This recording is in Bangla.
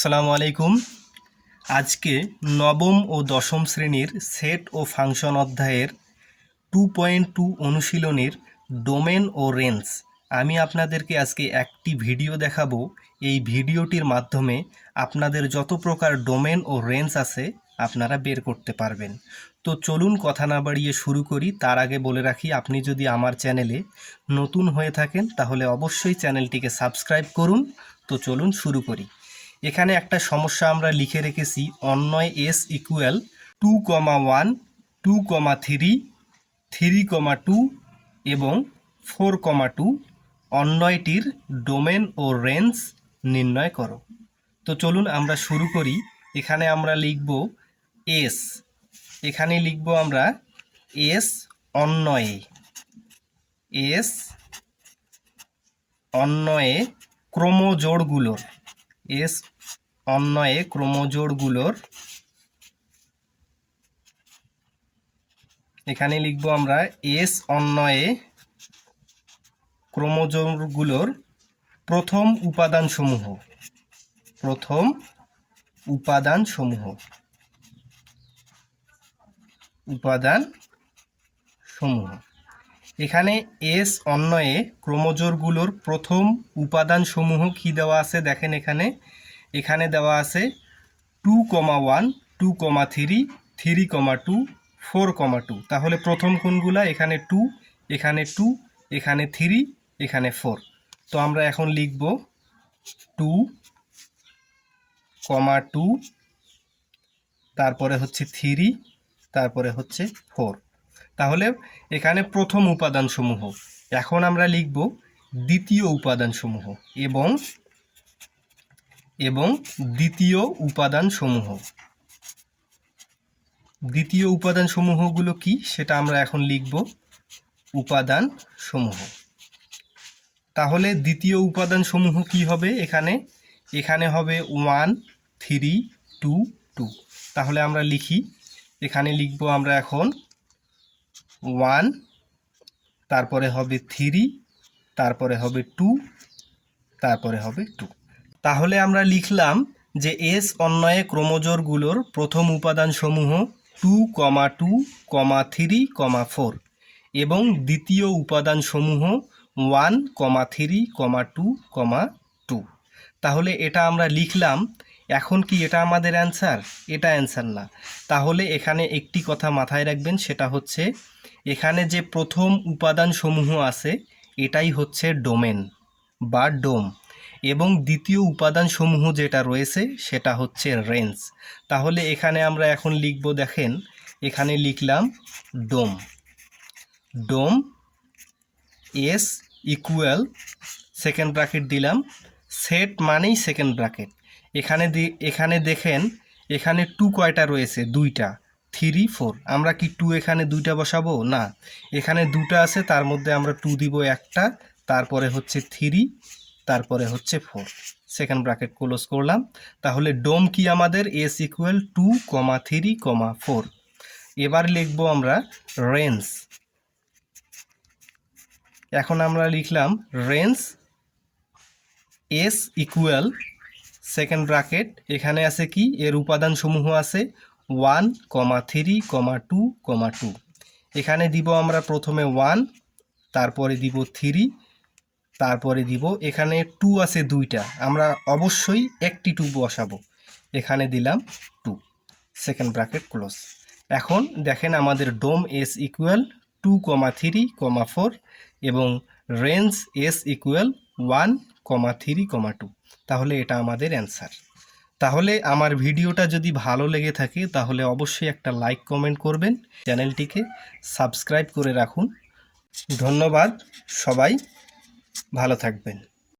আসসালামু আলাইকুম। আজকে নবম ও দশম শ্রেণির সেট ও ফাংশন অধ্যায়ের টু পয়েন্ট টু অনুশীলনীর ডোমেন ও রেঞ্জ। আমি আপনাদেরকে আজকে একটি ভিডিও দেখাবো। এই ভিডিওটির মাধ্যমে আপনাদের যত প্রকার ডোমেন ও রেঞ্জ আছে আপনারা বের করতে পারবেন। তো চলুন কথা না বাড়িয়ে শুরু করি। তার আগে বলে রাখি, আপনি যদি আমার চ্যানেলে নতুন হয়ে থাকেন, তাহলে অবশ্যই চ্যানেলটিকে সাবস্ক্রাইব করুন। তো চলুন শুরু করি। এখানে একটা সমস্যা আমরা লিখে রেখেছি অন্যয় S equal two comma one two comma three three comma two এবং ফোর কমা টু অন্যয়টির ডোমেন ও রেঞ্জ নির্ণয় করো। তো চলুন আমরা শুরু করি। এখানে আমরা লিখব এস এখানে লিখব আমরা এস অন্যয়ে এস অন্যয়ে ক্রমজোড়গুলোর। এস অন্যয়ে ক্রমজোড়গুলোর এখানে লিখব আমরা এস অন্যয়ে ক্রমজোড়গুলোর প্রথম উপাদানসমূহ প্রথম উপাদানসমূহ উপাদান সমূহ এখানে এস অন্যয়ে ক্রোমোজোরগুলোর প্রথম উপাদানসমূহ কি দেওয়া আছে? দেখেন এখানে। এখানে দেওয়া আছে two comma one, two comma three three comma two, four comma two. তাহলে প্রথম কোনগুলা? এখানে টু এখানে টু, এখানে থ্রি, এখানে ফোর। তো আমরা এখন লিখব টু কমা টু, তারপরে হচ্ছে থ্রি, তারপরে হচ্ছে ফোর। তাহলে এখানে প্রথম উপাদানসমূহ। এখন আমরা লিখব দ্বিতীয় উপাদানসমূহ এবং এবং দ্বিতীয় উপাদানসমূহ। দ্বিতীয় উপাদানসমূহগুলো কি? সেটা আমরা এখন লিখব উপাদান সমূহ তাহলে দ্বিতীয় উপাদানসমূহ কি হবে এখানে? এখানে হবে ওয়ান থ্রি টু টু তাহলে আমরা লিখি, এখানে লিখব আমরা এখন ওয়ান, তারপরে হবে থ্রি, তারপরে হবে টু, তারপরে হবে টু। তাহলে আমরা লিখলাম যে এস অন্যয়ে ক্রোমোজোরগুলোর প্রথম উপাদানসমূহ two comma two, comma three, comma four এবং দ্বিতীয় উপাদানসমূহ one, comma three, comma two comma two. তাহলে এটা আমরা লিখলাম এখন কি এটা আমাদের অ্যান্সার এটা অ্যান্সার না। তাহলে এখানে একটি কথা মাথায় রাখবেন, সেটা হচ্ছে এখানে যে প্রথম উপাদানসমূহ আছে, এটাই হচ্ছে ডোমেন বা ডোম এবং দ্বিতীয় উপাদানসমূহ যেটা রয়েছে, সেটা হচ্ছে রেঞ্জ তাহলে এখানে আমরা এখন লিখব, দেখেন, এখানে লিখলাম dom dom S equal second bracket দিলাম সেট মানেই সেকেন্ড ব্র্যাকেট এখানে এখানে দেখেন, এখানে টু কয়টা রয়েছে? দুইটা। থ্রি ফোর আমরা কি টু এখানে দুইটা বসাবো? না। এখানে দুটো আছে, তার মধ্যে আমরা টু দিব একটা, তারপরে হচ্ছে থ্রি তারপরে হচ্ছে ফোর সেকেন্ড ব্র্যাকেট ক্লোজ করলাম। তাহলে ডোম কি আমাদের? S equal two comma three comma four এবার লিখব আমরা রেঞ্জ এখন আমরা লিখলাম range S equal second bracket, এখানে আছে কি? এর উপাদান সমূহ আছে one, comma three, comma two comma two. এখানে দিব আমরা প্রথমে ওয়ান, তারপরে দিব থ্রি, তারপরে দিব, এখানে টু আছে দুইটা। আমরা অবশ্যই একটি টু বসাবো। এখানে দিলাম টু। Second bracket close. এখন দেখেন আমাদের dom S equal two comma three, comma four এবং range S equal one comma three comma two তাহলে এটা আমাদের অ্যান্সার তাহলে আমার ভিডিওটা যদি ভালো লেগে থাকে, তাহলে অবশ্যই একটা লাইক কমেন্ট করবেন, চ্যানেলটিকে সাবস্ক্রাইব করে রাখুন। ধন্যবাদ, সবাই ভালো থাকবেন।